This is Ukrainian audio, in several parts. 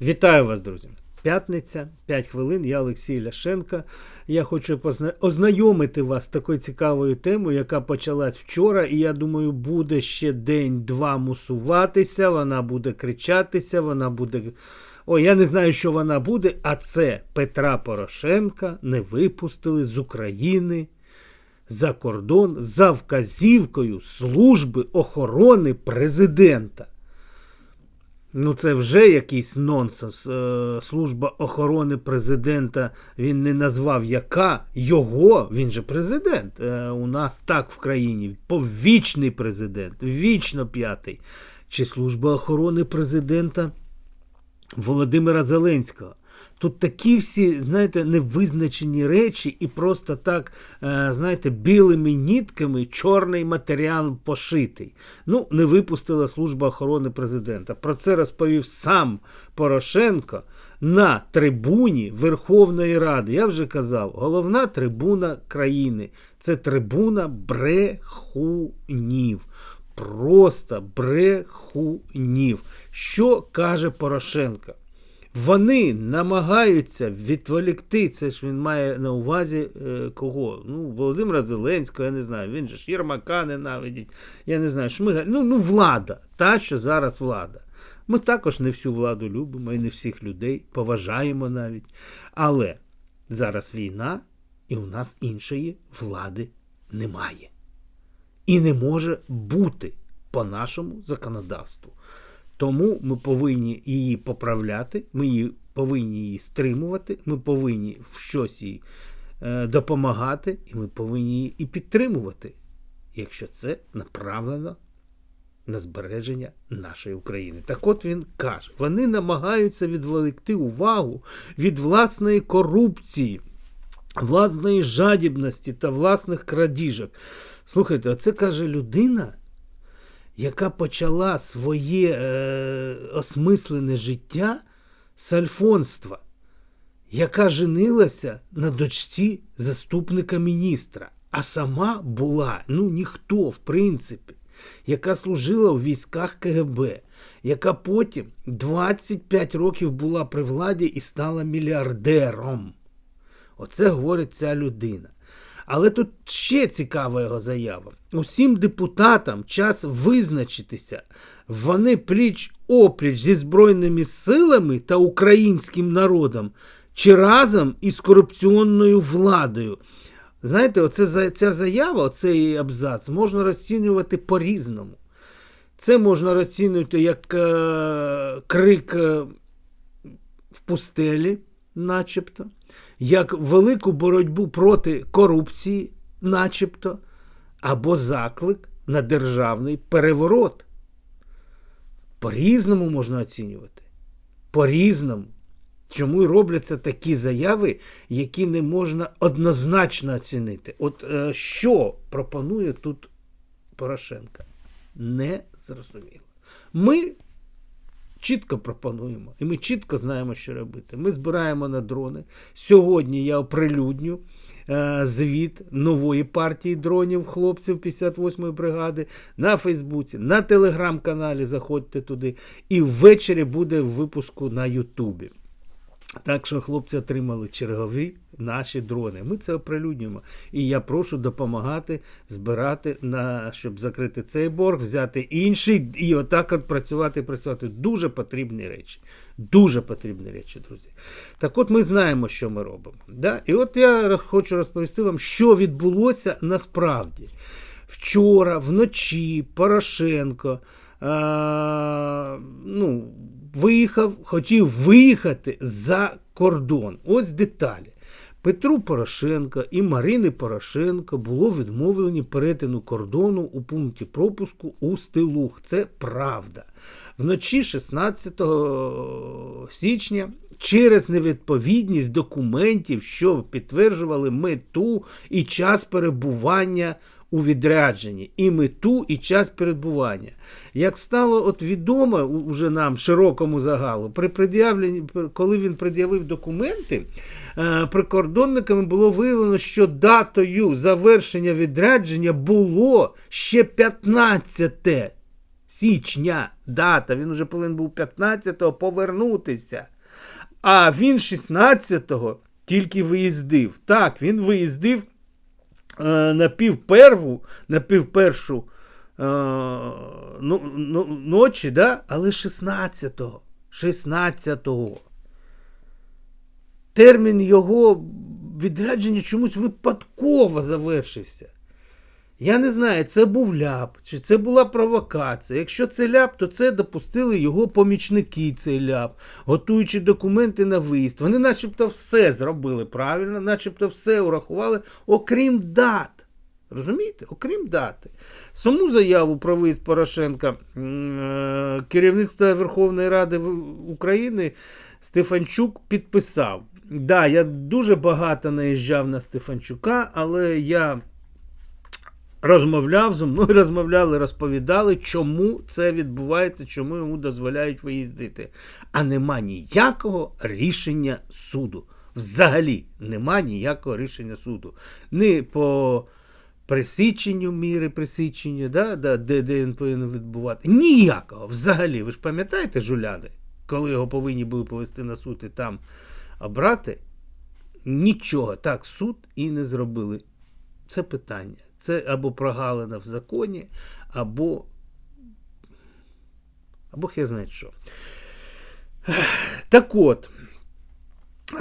Вітаю вас, друзі! П'ятниця, 5 хвилин. Я Олексій Ляшенко. Я хочу позна- ознайомити вас з такою цікавою темою, яка почалась вчора, і я думаю, буде ще день-два мусуватися. Вона буде кричатися, вона буде. Ой, я не знаю, що вона буде, а це Петра Порошенка не випустили з України за кордон за вказівкою Служби охорони президента. Ну, це вже якийсь нонсенс. Е, Служба охорони президента він не назвав яка його, він же президент. Е, У нас так в країні. Повічний президент, вічно п'ятий. Чи служба охорони президента Володимира Зеленського. Тут такі всі, знаєте, невизначені речі, і просто так, е, знаєте, білими нітками чорний матеріал пошитий. Ну, не випустила служба охорони президента. Про це розповів сам Порошенко на трибуні Верховної Ради. Я вже казав, головна трибуна країни це трибуна брехунів. Просто брехунів. Що каже Порошенко? Вони намагаються відволікти, це ж він має на увазі е, кого? Ну, Володимира Зеленського, я не знаю, він же ж Єрмака ненавидить, я не знаю, Шмигаль. Ну, ну, влада, та, що зараз влада. Ми також не всю владу любимо і не всіх людей, поважаємо навіть. Але зараз війна, і у нас іншої влади немає. І не може бути по нашому законодавству. Тому ми повинні її поправляти, ми її повинні її стримувати, ми повинні в щось їй е, допомагати, і ми повинні її і підтримувати, якщо це направлено на збереження нашої України. Так от він каже: вони намагаються відволікти увагу від власної корупції, власної жадібності та власних крадіжок. Слухайте, оце каже людина яка почала своє е, осмислене життя з альфонства, яка женилася на дочці заступника міністра, а сама була ну ніхто, в принципі, яка служила у військах КГБ, яка потім 25 років була при владі і стала мільярдером. Оце говорить ця людина. Але тут ще цікава його заява. Усім депутатам час визначитися. Вони пліч опліч зі Збройними силами та українським народом чи разом із корупційною владою. Знаєте, оце, ця заява, оцей абзац можна розцінювати по-різному. Це можна розцінювати як е, крик е, в пустелі, начебто як велику боротьбу проти корупції, начебто, або заклик на державний переворот. По-різному можна оцінювати. По-різному. Чому й робляться такі заяви, які не можна однозначно оцінити? От е, що пропонує тут Порошенка? Не зрозуміло. Ми чітко пропонуємо, і ми чітко знаємо, що робити. Ми збираємо на дрони. Сьогодні я оприлюдню е, звіт нової партії дронів хлопців 58-ї бригади на Фейсбуці, на телеграм-каналі. Заходьте туди. І ввечері буде в випуску на Ютубі. Так що хлопці отримали чергові наші дрони. Ми це оприлюднюємо. І я прошу допомагати збирати, на, щоб закрити цей борг, взяти інший і отак от працювати працювати. Дуже потрібні речі. Дуже потрібні речі, друзі. Так от ми знаємо, що ми робимо. Да? І от я хочу розповісти вам, що відбулося насправді. Вчора, вночі, Порошенко. А, виїхав, хотів виїхати за кордон. Ось деталі. Петру Порошенка і Марини Порошенко було відмовлені перетину кордону у пункті пропуску у Стилух. Це правда. Вночі 16 січня. Через невідповідність документів, що підтверджували мету і час перебування у відрядженні, і мету, і час перебування. Як стало от відомо уже нам, широкому загалу, при пред'явленні, коли він пред'явив документи, е, прикордонниками було виявлено, що датою завершення відрядження було ще 15 січня дата. Він уже повинен був 15-го повернутися. А він 16-го тільки виїздив. Так, він виїздив е, на півпершу е, ну, ну, ночі, да? але 16-го. 16-го. Термін його відрядження чомусь випадково завершився. Я не знаю, це був ляп, чи це була провокація. Якщо це ляп, то це допустили його помічники, цей ляп, готуючи документи на виїзд. Вони начебто все зробили правильно, начебто все урахували, окрім дат. Розумієте? Окрім дати. Саму заяву про виїзд Порошенка е, керівництво Верховної Ради України Стефанчук підписав. Да, я дуже багато наїжджав на Стефанчука, але я розмовляв зі мною, розмовляли, розповідали, чому це відбувається, чому йому дозволяють виїздити. А нема ніякого рішення суду. Взагалі нема ніякого рішення суду. Ні по присіченню міри присічення, да, да, де, де він повинен відбувати. Ніякого. Взагалі. Ви ж пам'ятаєте жуляни, коли його повинні були повести на суд і там обрати? Нічого так суд і не зробили. Це питання. Це або прогалина в законі, або. Або хай знає що. Так от,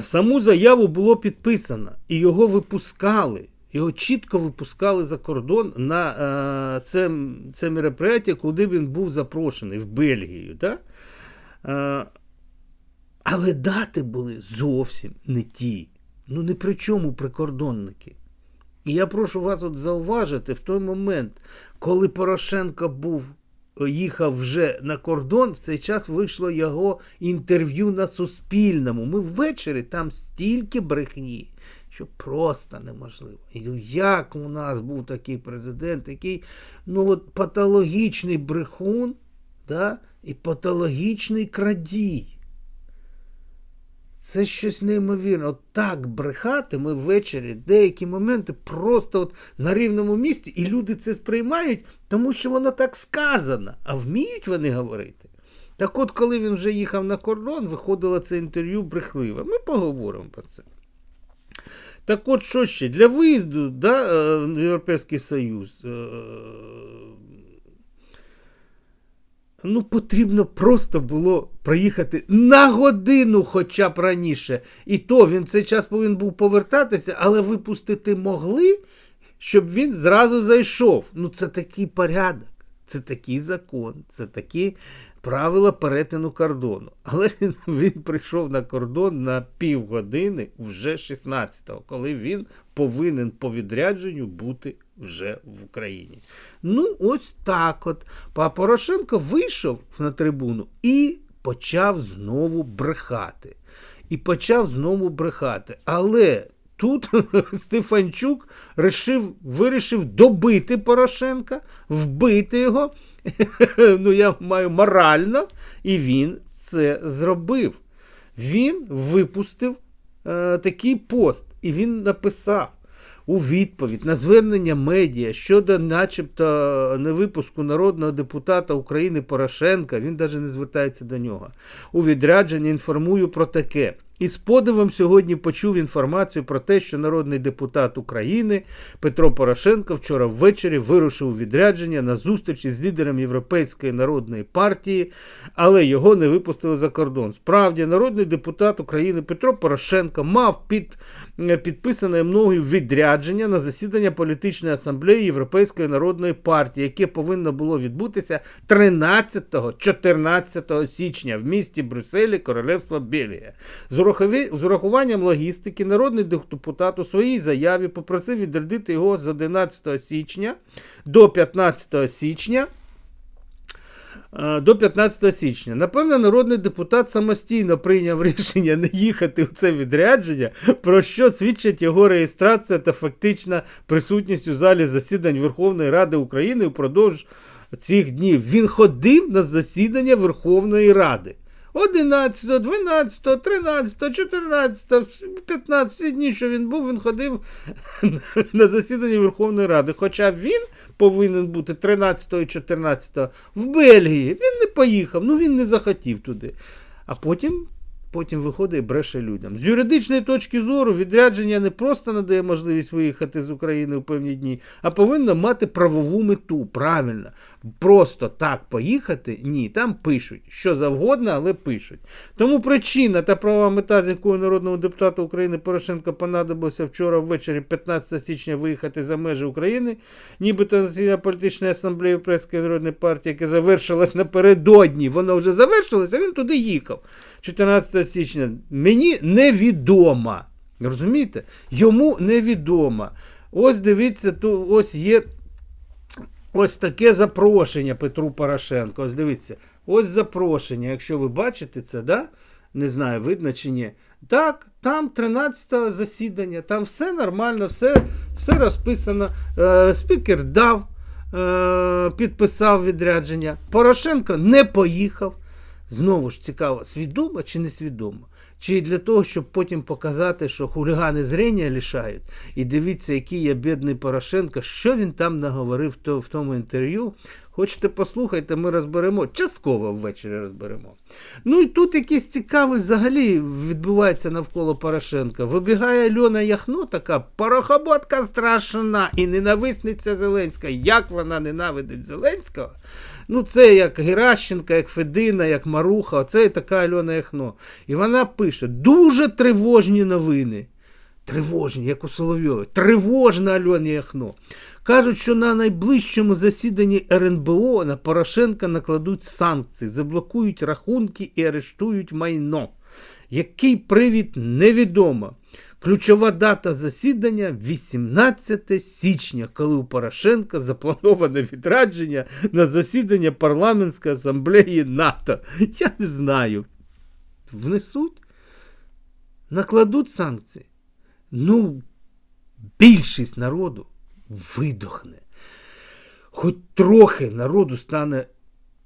саму заяву було підписано, і його випускали. Його чітко випускали за кордон на е, це це мероприятие, куди він був запрошений в Бельгію. Да? Е, але дати були зовсім не ті. Ну, ні при чому прикордонники. І я прошу вас от зауважити в той момент, коли Порошенко був, їхав вже на кордон, в цей час вийшло його інтерв'ю на Суспільному. Ми ввечері там стільки брехні, що просто неможливо. І як у нас був такий президент, який ну от патологічний брехун да, і патологічний крадій. Це щось неймовірне. От так брехати ми ввечері деякі моменти просто от на рівному місці, і люди це сприймають, тому що воно так сказано. А вміють вони говорити? Так от, коли він вже їхав на кордон, виходило це інтерв'ю брехливе. Ми поговоримо про це. Так от, що ще? Для виїзду да, в Європейський Союз. Ну, потрібно просто було проїхати на годину хоча б раніше. І то він цей час повинен був повертатися, але випустити могли, щоб він зразу зайшов. Ну, це такий порядок, це такий закон, це такі правила перетину кордону. Але він, він прийшов на кордон на півгодини вже 16-го, коли він повинен по відрядженню бути вже в Україні. Ну, ось так от. Па Порошенко вийшов на трибуну і почав знову брехати. І почав знову брехати. Але тут Стефанчук вирішив добити Порошенка, вбити його. ну, я маю морально, і він це зробив. Він випустив е, такий пост, і він написав у відповідь на звернення медіа щодо, начебто, невипуску народного депутата України Порошенка, він навіть не звертається до нього. У відрядженні інформую про таке. І з подивом сьогодні почув інформацію про те, що народний депутат України Петро Порошенко вчора ввечері вирушив у відрядження на зустрічі з лідером Європейської народної партії, але його не випустили за кордон. Справді, народний депутат України Петро Порошенко мав під підписане мною відрядження на засідання політичної асамблеї Європейської народної партії, яке повинно було відбутися 13-14 січня в місті Брюсселі, Королевство Бельгія. З урахуванням логістики, народний депутат у своїй заяві попросив відрядити його з 11 січня до 15 січня. Е, до 15 січня. Напевно, народний депутат самостійно прийняв рішення не їхати у це відрядження, про що свідчить його реєстрація та фактична присутність у залі засідань Верховної Ради України впродовж цих днів. Він ходив на засідання Верховної Ради. 11, 12, 13, 14, 15 всі дні, що він був, він ходив на засідання Верховної Ради. Хоча він повинен бути 13 і 14 в Бельгії. Він не поїхав, ну він не захотів туди. А потім. Потім виходить і бреше людям. З юридичної точки зору відрядження не просто надає можливість виїхати з України у певні дні, а повинно мати правову мету. Правильно. Просто так поїхати ні. Там пишуть що завгодно, але пишуть. Тому причина та правова мета, з якою народному депутату України Порошенко понадобилося вчора ввечері, 15 січня, виїхати за межі України, нібито засідання політичної асамблеї Української народної партії, яке завершилось напередодні. Воно вже завершилось, а він туди їхав. 14 січня. Мені невідомо. Розумієте? Йому невідомо. Ось дивіться, тут ось є ось таке запрошення Петру Порошенко. Ось дивіться, ось запрошення. Якщо ви бачите це, да? не знаю, видно чи ні. Так, там 13 засідання, там все нормально, все, все розписано. Е, спікер дав, е, підписав відрядження. Порошенко не поїхав. Знову ж цікаво, свідомо чи несвідомо? Чи для того, щоб потім показати, що хулігани зрення лишають, і дивіться, який я бідний Порошенко, що він там наговорив в тому інтерв'ю. Хочете послухайте, ми розберемо. Частково ввечері розберемо. Ну і тут якийсь цікавий взагалі відбувається навколо Порошенка. Вибігає Альона Яхно, така порохоботка страшна і ненависниця Зеленська. Як вона ненавидить Зеленського? Ну, це як Геращенка, як Федина, як Маруха, оце і така Альона Яхно. І вона пише: дуже тривожні новини. Тривожні, як у Соловйові. Тривожна Альона Яхно. Кажуть, що на найближчому засіданні РНБО на Порошенка накладуть санкції, заблокують рахунки і арештують майно. Який привід невідомо. Ключова дата засідання 18 січня, коли у Порошенка заплановане відрадження на засідання парламентської асамблеї НАТО. Я не знаю. Внесуть, накладуть санкції. Ну, більшість народу видохне. Хоч трохи народу стане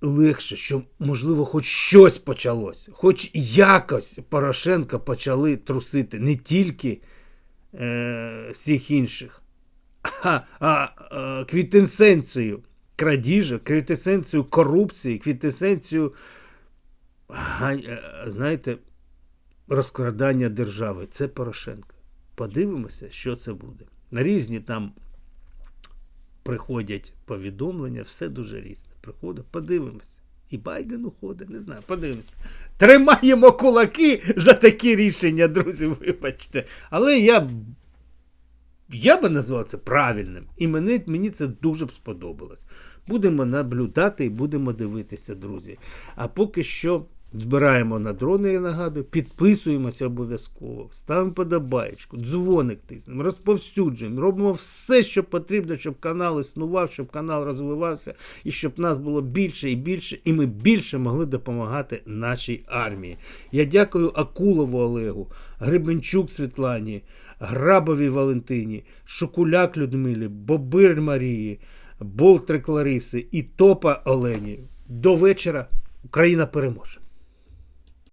легше, що, можливо, хоч щось почалось, хоч якось Порошенка почали трусити не тільки е, всіх інших, а, а е, квітесенцію крадіжок, квітесенцію корупції, квітесенцію, е, знаєте, розкрадання держави. Це Порошенко. Подивимося, що це буде. На різні там приходять повідомлення, все дуже різне. Приходить, подивимося. І Байден уходить, не знаю, подивимося. Тримаємо кулаки за такі рішення, друзі, вибачте. Але я, я би назвав це правильним. І мені, мені це дуже б сподобалось. Будемо наблюдати і будемо дивитися, друзі. А поки що збираємо на дрони, я нагадую, підписуємося обов'язково, ставимо подобаєчку, дзвоник тиснемо, розповсюджуємо, робимо все, що потрібно, щоб канал існував, щоб канал розвивався і щоб нас було більше і більше, і ми більше могли допомагати нашій армії. Я дякую Акулову Олегу, Гребенчук Світлані, Грабовій Валентині, Шокуляк Людмилі, Бобир Марії, Болтрик Лариси і Топа Олені. До вечора Україна переможе.